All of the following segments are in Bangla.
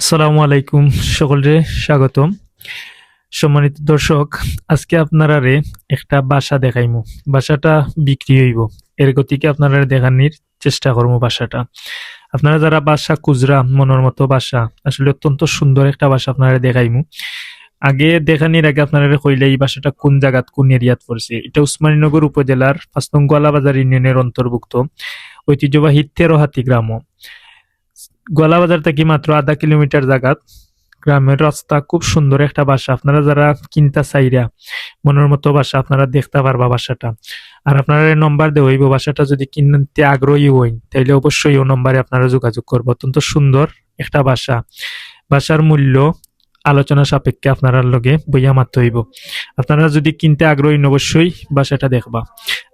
আসসালামু আলাইকুম সকলরে স্বাগতম। সম্মানিত দর্শক, আজকে আপনারা রে একটা বাসা দেখাইমু। বাসাটা বিক্রি হইব। এর গতিকে আপনারা দেখানির চেষ্টা করব বাসাটা। আপনারা যারা বাসা কুজরা মনের মতো বাসা, আসলে অত্যন্ত সুন্দর একটা বাসা আপনারা দেখাইমু। আগে দেখানির আগে আপনারা কইলে এই বাসাটা কোন জায়গাত, কোন এরিয়াত পড়ছে? এটা উসমানীনগর উপজেলার পাঁচ নং গোয়ালাবাজার ইউনিয়নের অন্তর্ভুক্ত ঐতিহ্যবাহী তেরোহাতি গ্রাম। গোয়ালাবাজার থেকে মাত্র আধা কিলোমিটার জায়গা গ্রামের রাস্তা খুব সুন্দর একটা বাসা। আপনারা যারা কিনতে চাইরা মনের মতো বাসা, আপনারা দেখতে পারবা বাসাটা। আর আপনারা নম্বর দেওয়া হইব, বাসাটা যদি কিনতে আগ্রহী হইন, তাইলে অবশ্যই ও নম্বরে আপনারা যোগাযোগ করব। অত্যন্ত সুন্দর একটা বাসা। বাসার মূল্য আলোচনা সাপেক্ষে আপনারা লগে বইয়া মারতে হইব। আপনারা যদি কিনতে আগ্রহী অবশ্যই বাসাটা দেখবা।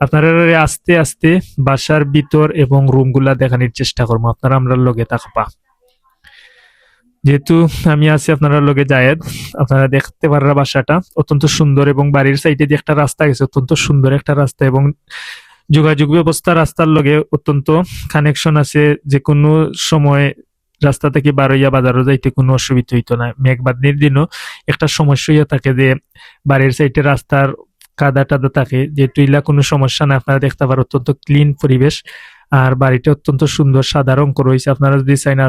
আপনারা আস্তে আস্তে বাসার ভিতর এবং রুমগুলা দেখানোর চেষ্টা করব। আপনারা আমরা লগে থাকবা। যেহেতু আমি আছি আপনারা লগে জায়েদ, আপনারা দেখতে পাররা বাসাটা। অত্যন্ত সুন্দর এবং বাড়ির সাইডে দিয়ে একটা রাস্তা গেছে, অত্যন্ত সুন্দর একটা রাস্তা এবং যোগাযোগ ব্যবস্থা রাস্তার লগে অত্যন্ত কানেকশন আছে। যে কোনো সময় রাস্তা থেকে বারোইয়া বাজারও যাইতে কোনো অসুবিধা হইতো না। মেঘবাদনির দিনও একটা সমস্যা হইয়া থাকে যে, বাড়ির সাইডে রাস্তার কাদা টাদা থাকে। যেহেতু ইলা কোনো সমস্যা না, আপনারা দেখতে পারেন অত্যন্ত ক্লিন পরিবেশ। আর বাড়িটা অত্যন্ত সুন্দর, সাদা রং হয়েছে আপনারা যদি চাই না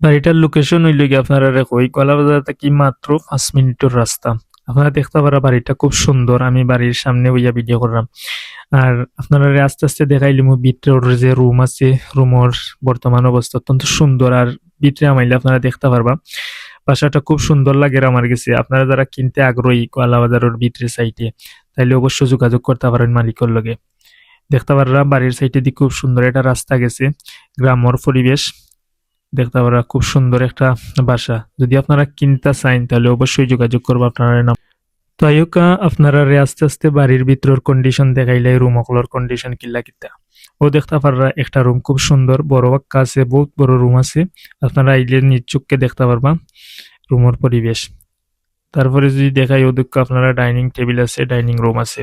বাড়িটার লোকেশন হইল গিয়ে আপনারা ওই কলাবাজার থেকে মাত্র পাঁচ মিনিটের রাস্তা। আপনারা দেখতে পারা বাড়িটা খুব সুন্দর। আমি বাড়ির সামনে হইয়া ভিডিও করলাম। আর আপনারা আস্তে আস্তে দেখাইলিম ভিতরের যে রুম আছে রুমের বর্তমান অবস্থা অত্যন্ত সুন্দর আর ভিতরে আমাইলে আপনারা দেখতে পারবা। বাসাটা খুব সুন্দর লাগে আমার কাছে। আপনারা যারা কিনতে আগ্রহী কলাবাজারের ভিতরে সাইটে তাইলে অবশ্যই যোগাযোগ করতে পারেন মালিকের লগে। দেখতে পাররা, বাড়ির সাইডে দিয়ে খুব সুন্দর একটা রাস্তা গেছে গ্রামর পরিবেশ। দেখতে পারা খুব সুন্দর একটা বাসা। যদি আপনারা কিনতে চাইন তাহলে অবশ্যই যোগাযোগ করব আপনারা। নাম তো আপনারা রে আস্তে আস্তে বাড়ির ভিতর কন্ডিশন দেখাইলে রুম অকলর কন্ডিশন কিল্লা কিতা ও দেখতে পাররা একটা রুম খুব সুন্দর, বড় বাক্কা আছে, বহুত বড় রুম আছে। আপনারা আইলে নিজ চোখকে দেখতে পারবা রুমের পরিবেশ। তারপরে যদি দেখাই ওদিকে আপনারা ডাইনিং টেবিল আছে ডাইনিং রুম আছে।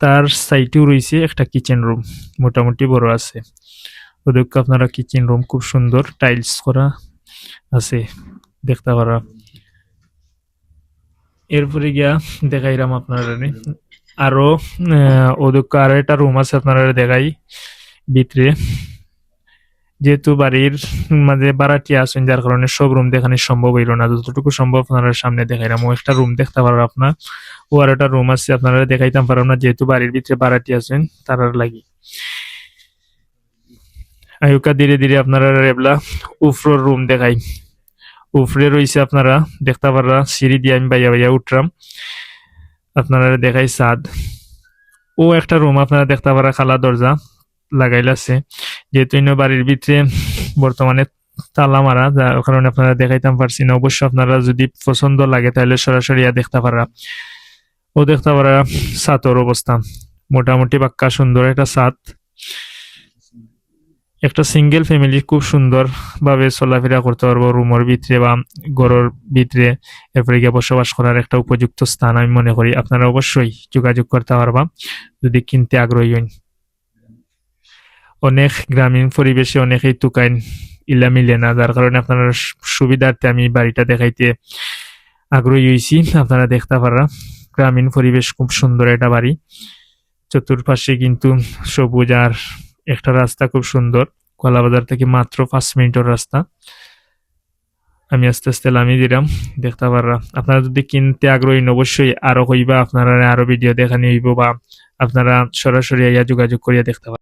তার সাইটেও রয়েছে একটা কিচেন রুম মোটামুটি বড় আছে। ওদিকে আপনারা কিচেন রুম খুব সুন্দর টাইলস করা আছে, দেখতে পারা এরপরে গিয়া দেখাইলাম আপনারা আরও ওদিকে আরও একটা রুম আছে আপনারা দেখাই ভিতরে। যেহেতু বাড়ির মাঝে বাড়াটি আছেন, যার কারণে সব রুম দেখানো সম্ভব হইল না। যতটুকু সম্ভব আপনারা সামনে দেখাইলাম। ও একটা রুম দেখতে পারো আপনার ও আর একটা রুম আছে, আপনারা দেখাইতাম পারো না। যেহেতু বাড়ির ভিতরে বাড়াটি আছেন, তারার লাগি। আয়ুকা ধীরে ধীরে আপনারা রেবলা উফরোর রুম দেখাই। উফরে রইছে আপনারা, দেখতে পাররা, সিঁড়ি দিয়ে আমি বাইয়া বাইয়া উঠলাম আপনারা দেখাই সাদ। ও একটা রুম, আপনারা দেখতে পারা খালা দরজা লাগাইলাছে। যেহেতু ইনো বাড়ির ভিতরে বর্তমানে তালা মারা, যার কারণে আপনারা দেখাইতাম পারছি না। অবশ্য আপনারা যদি পছন্দ লাগে, তাহলে সরাসরি দেখতে পারা ও দেখতে পারা সাতর অবস্থা। মোটামুটি বাক্কা সুন্দর একটা সাত একটা সিঙ্গেল ফ্যামিলি খুব সুন্দরভাবে চলাফেরা করতে পারব। রুমের ভিতরে বা ঘরের ভিতরে এরপরে গিয়ে বসবাস করার একটা উপযুক্ত স্থান আমি মনে করি। আপনারা অবশ্যই যোগাযোগ করতে পারবা, যদি কিনতে আগ্রহী হন। অনেক গ্রামীণ পরিবেশে অনেকেই তুকাইন ইলা মিলে না যার কারণে আপনারা সুবিধার্থে আমি বাড়িটা দেখাইতে আগ্রহী হয়েছি আপনারা দেখতে পারা গ্রামীণ পরিবেশ খুব সুন্দর একটা বাড়ি। চতুর্পাশে কিন্তু সবুজ আর একটা রাস্তা খুব সুন্দর, কলাবাজার থেকে মাত্র পাঁচ মিনিটের রাস্তা। আমি আস্তে আস্তে নামিয়ে দিলাম, দেখতে পাররা আপনারা যদি কিনতে আগ্রহী অবশ্যই আরও হইবা, আপনারা আরও ভিডিও দেখানি হইব বা আপনারা সরাসরি ইয়া যোগাযোগ করিয়া দেখতে পারেন